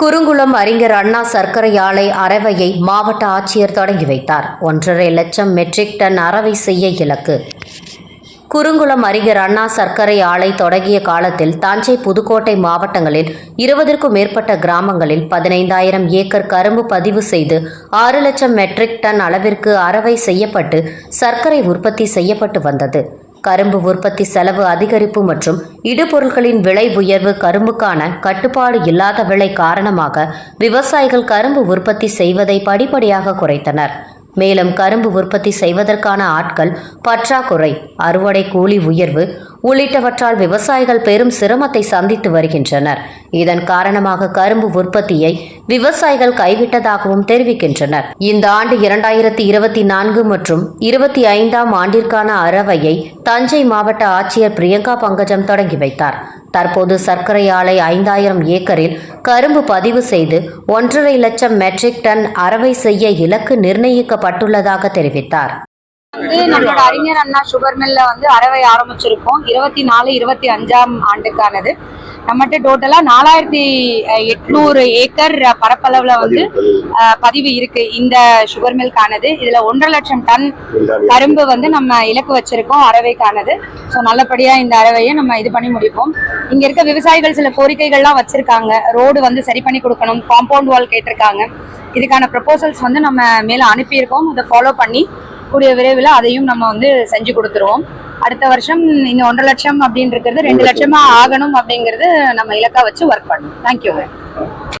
குறுங்குளம் அறிஞர் அண்ணா சர்க்கரை ஆலை அரவையை மாவட்ட ஆட்சியர் தொடங்கி வைத்தார். ஒன்றரை லட்சம் மெட்ரிக் டன் அரவை செய்ய இலக்கு. குறுங்குளம் அறிஞர் அண்ணா சர்க்கரை ஆலை தொடங்கிய காலத்தில் தஞ்சை புதுக்கோட்டை மாவட்டங்களில் இருபதற்கும் மேற்பட்ட கிராமங்களில் பதினைந்தாயிரம் ஏக்கர் கரும்பு பதிவு செய்து ஆறு லட்சம் மெட்ரிக் டன் அளவிற்கு அறவை செய்யப்பட்டு சர்க்கரை உற்பத்தி செய்யப்பட்டு வந்தது. கரும்பு உற்பத்தி செலவு அதிகரிப்பு மற்றும் இடுபொருட்களின் விலை உயர்வு கரும்புக்கான கட்டுப்பாடு இல்லாத விலை காரணமாக விவசாயிகள் கரும்பு உற்பத்தி செய்வதை படிப்படியாக குறைத்தனர். மேலும் கரும்பு உற்பத்தி செய்வதற்கான ஆட்கள் பற்றாக்குறை அறுவடை கூலி உயர்வு உள்ளிட்டவற்றால் விவசாயிகள் பெரும் சிரமத்தை சந்தித்து வருகின்றனர். இதன் காரணமாக கரும்பு உற்பத்தியை விவசாயிகள் கைவிட்டதாகவும் தெரிவிக்கின்றனர். இந்த ஆண்டு இரண்டாயிரத்தி இருபத்தி நான்கு மற்றும் இருபத்தி ஐந்தாம் ஆண்டிற்கான அறவையை தஞ்சை மாவட்ட ஆட்சியர் பிரியங்கா பங்கஜம் தொடங்கி வைத்தார். தற்போது சர்க்கரை ஆலை ஐந்தாயிரம் ஏக்கரில் கரும்பு பதிவு செய்து ஒன்றரை லட்சம் மெட்ரிக் டன் அரவை செய்ய இலக்கு நிர்ணயிக்கப்பட்டுள்ளதாக தெரிவித்தார். வந்து நம்மளோட அறிஞர் அண்ணா சுகர் மில்ல வந்து அறவை ஆரம்பிச்சிருக்கோம். இருபத்தி நாலு இருபத்தி அஞ்சாம் ஆண்டுக்கானது. நம்மகிட்ட டோட்டலா நாலாயிரத்தி எட்நூறு ஏக்கர் பரப்பளவுல வந்து பதிவு இருக்கு. இந்த சுகர் மில்கானது இதுல ஒன்றரை லட்சம் டன் கரும்பு வந்து நம்ம இலக்கு வச்சிருக்கோம் அரவைக்கானது ஸோ நல்லபடியா இந்த அரவையை நம்ம இது பண்ணி முடிப்போம். இங்க இருக்க விவசாயிகள் சில கோரிக்கைகள்லாம் வச்சிருக்காங்க. ரோடு வந்து சரி பண்ணி கொடுக்கணும். காம்பவுண்ட் வால் கேட்டிருக்காங்க. இதுக்கான ப்ரப்போசல்ஸ் வந்து நம்ம மேல அனுப்பியிருக்கோம். அதை ஃபாலோ பண்ணி கூடிய விரைவில் அதையும் நம்ம வந்து செஞ்சு கொடுத்துருவோம். அடுத்த வருஷம் இந்த ஒன்றரை லட்சம் அப்படின்னு இருக்கிறது ரெண்டு லட்சமா ஆகணும் அப்படிங்கிறது நம்ம இலக்கா வச்சு ஒர்க் பண்ணணும். தேங்க்யூ